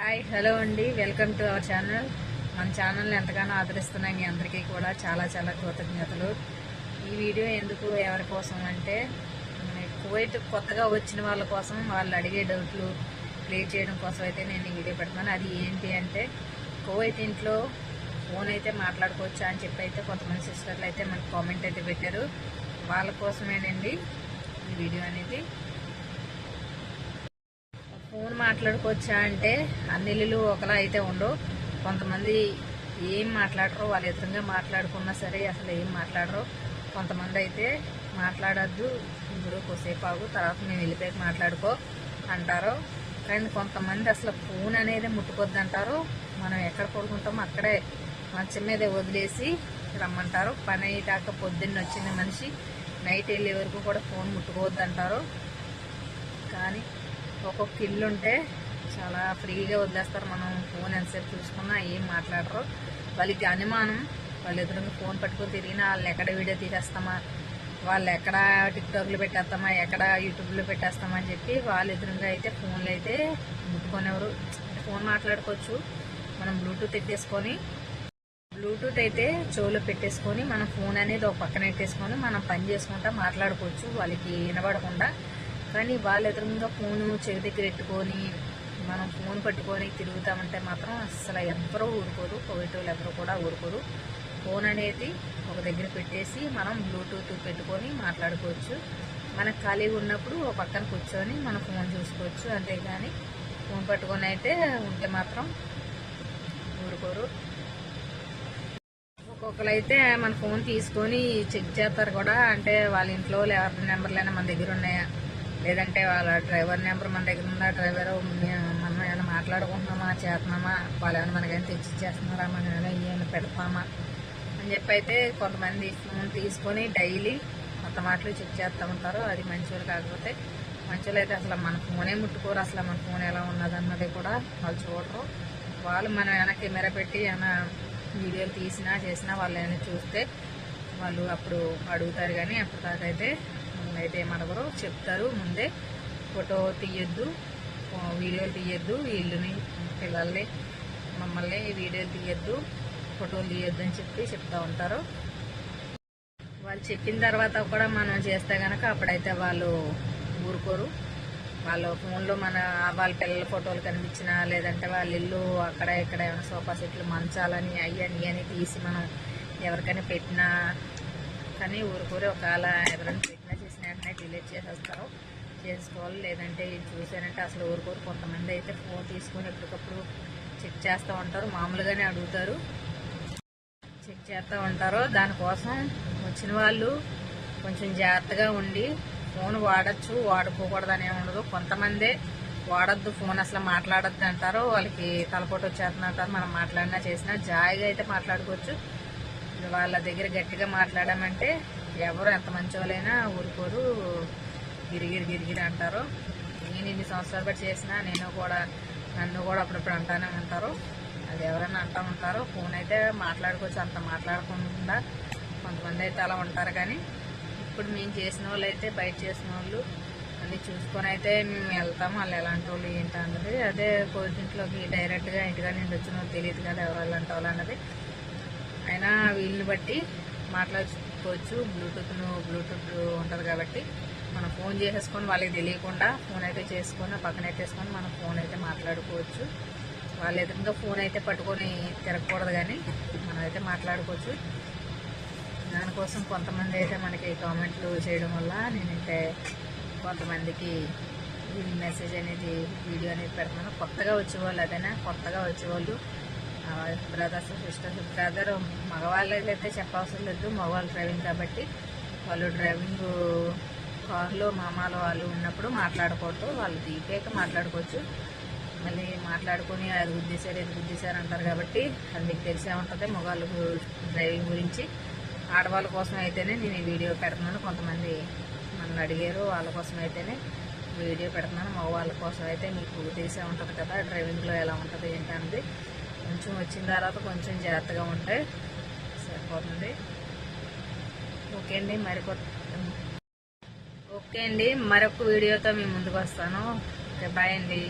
Hi hello అండి. Welcome to our channel. మన ఛానల్ని ఎంతగానో ఆదరిస్తున్నాయి మీ అందరికీ కూడా చాలా చాలా కృతజ్ఞతలు. ఈ వీడియో ఎందుకు ఎవరి కోసం అంటే కువైట్ కొత్తగా వచ్చిన వాళ్ళ కోసం వాళ్ళు అడిగే డౌట్లు క్లియర్ చేయడం కోసం అయితే నేను ఈ వీడియో పెడతాను అది ఏంటి అంటే కువైట్ ఇంట్లో ఫోన్ అయితే మాట్లాడుకోవచ్చా అని చెప్పి అయితే కొంతమంది సిస్టర్లు అయితే మనకు కామెంట్ అయితే పెట్టారు. వాళ్ళ కోసమేనండి ఈ వీడియో అనేది. ఫోన్ మాట్లాడుకోవచ్చా అంటే అన్ని ఇల్లులు ఒకలా అయితే ఉండవు. కొంతమంది ఏం మాట్లాడరు వాళ్ళ ఎదురుగా మాట్లాడుకున్నా సరే అసలు ఏం మాట్లాడరు కొంతమంది అయితే మాట్లాడద్దు ఇప్పుడు కొద్దిసేపు ఆగు తర్వాత మేము వెళ్ళిపోయి మాట్లాడుకో అంటారు. కానీ కొంతమంది అసలు ఫోన్ అనేది ముట్టుకోద్దు అంటారు మనం ఎక్కడ పడుకుంటామో అక్కడే మంచం మీద వదిలేసి రమ్మంటారు. పని అయ్యేదాకా పొద్దున్న వచ్చిన మనిషి నైట్ వెళ్ళే వరకు కూడా ఫోన్ ముట్టుకోవద్దు అంటారు కానీ ఒక్కొక్క ఇల్లు ఉంటే చాలా ఫ్రీగా వదిలేస్తారు. మనం ఫోన్ ఎంతసేపు చూసుకున్నా ఏం మాట్లాడరు. వాళ్ళకి అనుమానం వాళ్ళు ఎదురుగా ఫోన్ పట్టుకొని తిరిగినా వాళ్ళు ఎక్కడ వీడియో తీసేస్తామా? వాళ్ళు ఎక్కడ టిక్టాక్లు పెట్టేస్తామా? ఎక్కడ యూట్యూబ్లో పెట్టేస్తామా అని చెప్పి వాళ్ళ ఎదురుగా అయితే ఫోన్లు అయితే ముట్టుకునేవారు. ఫోన్ మాట్లాడుకోవచ్చు. మనం బ్లూటూత్ ఎట్టేసుకొని బ్లూటూత్ అయితే చెవులో పెట్టేసుకొని మనం ఫోన్ అనేది ఒక పక్కన పెట్టేసుకొని మనం పని చేసుకుంటా మాట్లాడుకోవచ్చు. వాళ్ళకి వినబడకుండా కానీ వాళ్ళ ఎదురుగా ఫోను చెవి దగ్గర పెట్టుకొని మనం ఫోన్ పట్టుకొని తిరుగుతామంటే మాత్రం అసలు ఎవరూ ఊరుకోరు. కోవిడ్ వాళ్ళు ఎవరు కూడా ఊరుకోరు. ఫోన్ అనేది ఒక దగ్గర పెట్టేసి మనం బ్లూటూత్ పెట్టుకొని మాట్లాడుకోవచ్చు. మనకు ఖాళీగా ఉన్నప్పుడు ఒక పక్కన కూర్చొని మనం ఫోన్ చూసుకోవచ్చు. అంతేగాని ఫోన్ పట్టుకొని అయితే ఉంటే మాత్రం ఊరుకోరు. ఒక్కొక్కరు అయితే మన ఫోన్ తీసుకొని చెక్ చేస్తారు కూడా. అంటే వాళ్ళ ఇంట్లో ఎవరి నెంబర్లైనా మన దగ్గర ఉన్నాయా? లేదంటే వాళ్ళ డ్రైవర్ నెంబర్ మన దగ్గర ఉందా? డ్రైవర్ మనం ఏమైనా మాట్లాడుకుంటున్నామా చేస్తున్నామా? వాళ్ళు ఏమైనా మనకైనా తెచ్చి ఇచ్చేస్తున్నారా మనం ఏమైనా ఏమైనా పెడతామా? అని చెప్పి అయితే కొంతమంది ఫోన్ తీసుకొని డైలీ కొత్త మాటలు చెక్ చేస్తూ ఉంటారు. అది మంచివాళ్ళు కాకపోతే మంచివాళ్ళు అయితే అసలు మన ఫోనే ముట్టుకోరు. అసలు మన ఫోన్ ఎలా ఉన్నదన్నది కూడా వాళ్ళు చూడరు. వాళ్ళు మనం ఏమైనా కెమెరా పెట్టి ఏమైనా వీడియోలు తీసినా చేసినా వాళ్ళు ఏమైనా చూస్తే వాళ్ళు అప్పుడు అడుగుతారు కానీ అప్పటిదాకైతే అయితే ఏమడగరు చెప్తారు ముందే. ఫోటో తీయొద్దు. వీడియోలు తీయొద్దు. వీళ్ళని పిల్లల్ని మమ్మల్ని వీడియోలు తీయొద్దు. ఫోటోలు తీయొద్దు అని చెప్పి చెప్తూ ఉంటారు. వాళ్ళు చెప్పిన తర్వాత కూడా మనం చేస్తే కనుక అప్పుడైతే వాళ్ళు ఊరుకోరు. వాళ్ళ ఫోన్లో మన వాళ్ళ పిల్లల ఫోటోలు కనిపించినా లేదంటే వాళ్ళ ఇల్లు అక్కడ ఇక్కడ ఏమైనా సోఫా సెట్లు మంచాలని అయ్యని అని తీసి మనం ఎవరికైనా పెట్టినా కానీ ఊరుకూరి. ఒకవేళ ఎవరైనా పెట్టినా డిలీట్ చేసేస్తారు. చేసుకోవాలి లేదంటే ఇది చూసానంటే అసలు ఊరుకోరు. కొంతమంది అయితే ఫోన్ తీసుకొని ఎప్పటికప్పుడు చెక్ చేస్తూ ఉంటారు. మామూలుగానే అడుగుతారు. చెక్ చేస్తూ ఉంటారు. దానికోసం వచ్చిన వాళ్ళు కొంచెం జాగ్రత్తగా ఉండి ఫోన్ వాడచ్చు వాడుకోకూడదు అనే ఉండదు. కొంతమందే వాడద్దు ఫోన్ అసలు మాట్లాడద్దు అంటారు వాళ్ళకి తలపోటు వచ్చేస్తున్నారు మనం మాట్లాడినా చేసినా జాయిగా అయితే మాట్లాడుకోవచ్చు. వాళ్ళ దగ్గర గట్టిగా మాట్లాడామంటే ఎవరు ఎంత మంచి వాళ్ళైనా ఊరుకోరు గిరిగిరి గిరిగిరి అంటారు. నేను ఇన్ని సంవత్సరాలు బట్టి చేసినా నేను కూడా నన్ను కూడా అప్పుడప్పుడు అంటానే ఉంటారు. అది ఎవరైనా అంటూ ఉంటారు. ఫోన్ అయితే మాట్లాడుకోవచ్చు అంత మాట్లాడకుండా కొంతమంది అయితే అలా ఉంటారు కానీ ఇప్పుడు మేము చేసిన వాళ్ళు అయితే బయట చేసిన వాళ్ళు అన్నీ చూసుకొని అయితే మేము వెళ్తాము వాళ్ళు ఎలాంటి వాళ్ళు ఏంటి అన్నది అదే కోచింట్లోకి డైరెక్ట్గా ఇంటిగా నుండి వచ్చిన వాళ్ళు తెలియదు కదా ఎవరు ఎలాంటి వాళ్ళు అన్నది. అయినా వీళ్ళని బట్టి మాట్లాడుకోవచ్చు. బ్లూటూత్ను బ్లూటూత్ ఉంటుంది కాబట్టి మనం ఫోన్ చేసేసుకొని వాళ్ళకి తెలియకుండా ఫోన్ అయితే చేసుకొని పక్కన ఎట్టేసుకొని మనం ఫోన్ అయితే మాట్లాడుకోవచ్చు. వాళ్ళ ఎదురుగా ఫోన్ అయితే పట్టుకొని తిరగకూడదు కానీ మనం అయితే మాట్లాడుకోవచ్చు. దానికోసం కొంతమంది అయితే మనకి కామెంట్లు చేయడం వల్ల నేనైతే కొంతమందికి మెసేజ్ అనేది వీడియో అనేది పెడుతున్నాను కొత్తగా వచ్చేవాళ్ళు అదైనా కొత్తగా వచ్చేవాళ్ళు బ్రదర్స్ సిస్టర్స్ బ్రదర్ మగవాళ్ళు అయితే చెప్పవసరం లేదు. మగవాళ్ళు డ్రైవింగ్ కాబట్టి వాళ్ళు డ్రైవింగ్ కార్లో మామాల వాళ్ళు ఉన్నప్పుడు మాట్లాడకూడదు వాళ్ళు దిగాక మాట్లాడుకోవచ్చు. మళ్ళీ మాట్లాడుకొని అది గుద్దేశారు ఇది గుద్దేశారు అంటారు కాబట్టి అది మీకు తెలిసే ఉంటుంది. మగవాళ్ళు డ్రైవింగ్ గురించి ఆడవాళ్ళ కోసం అయితేనే నేను ఈ వీడియో పెడుతున్నాను. కొంతమంది నన్ను అడిగారు వాళ్ళ కోసం అయితేనే వీడియో పెడుతున్నాను. మగవాళ్ళ కోసం అయితే మీకు తెలిసే ఉంటుంది కదా డ్రైవింగ్లో ఎలా ఉంటుంది ఏంటన్నది కొంచెం వచ్చిన తర్వాత కొంచెం జాగ్రత్తగా ఉంటే సరిపోతుంది. ఓకే అండి మరికొత్త ఓకే అండి మరొక వీడియోతో మేము ముందుకు వస్తాను. ఓకే బాయ్ అండి.